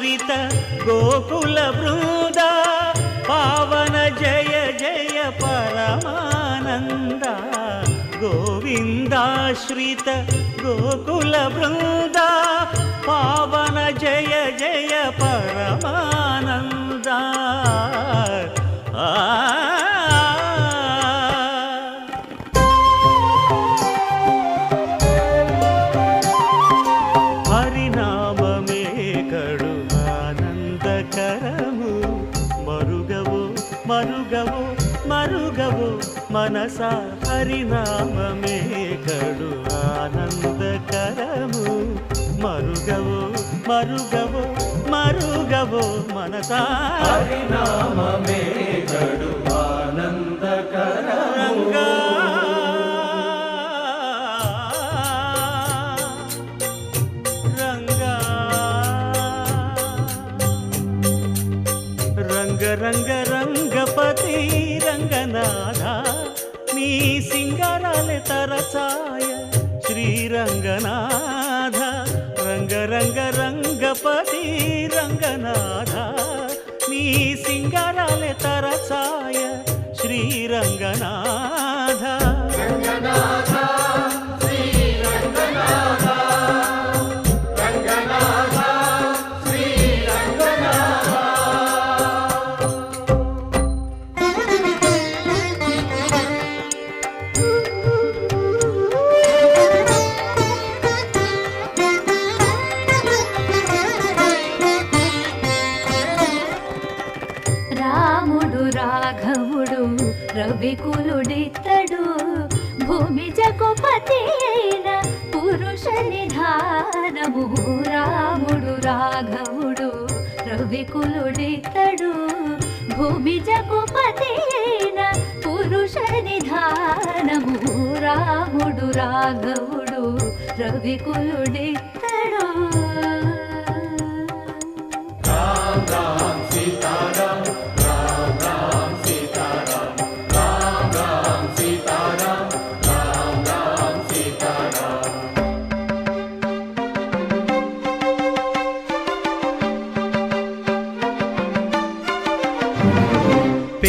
ఆశ్రిత గోకుల బృంద పావన జయ జయ పరమానంద గోవిందాశ్రిత గోకుల బృందా. మనస హరినామే కడు ఆనందకరము. మరుగవో మరుగవో మరుగవో మనస హరినామే కడు ఆనందకరము. రంగ రంగ రంగపతి రంగనాథ నీ సింగారాలే తరచాయ. శ్రీరంగనాథ రంగ రంగ రంగపతి రంగనాథ. నీ సింగారాలే తరచాయ. శ్రీరంగనాథ. రాఘవుడు రవికులుడితడు భూమి జగపతి అయిన పురుష నిధానము. రాముడు రాఘవుడు రవికులుడితడు భూమి జగపతి అయిన పురుష నిధానము. రాముడు రాఘవుడు రవికులుడితడు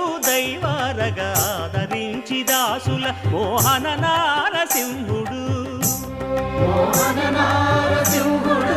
వేడుకలు దైవారగా ఆదరించి దాసుల మోహన నారసింహుడు. మోహన నారసింహుడు.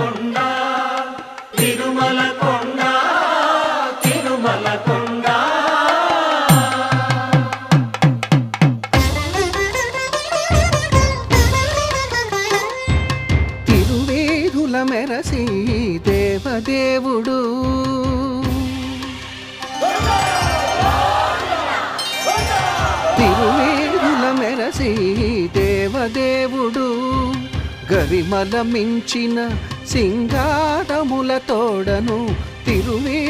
తిరువేధుల మెరసి దేవదేవుడు. తిరువేదుల మెరసి దేవదేవుడు. గరిమల మించిన సింగారముల తోడను తిరువే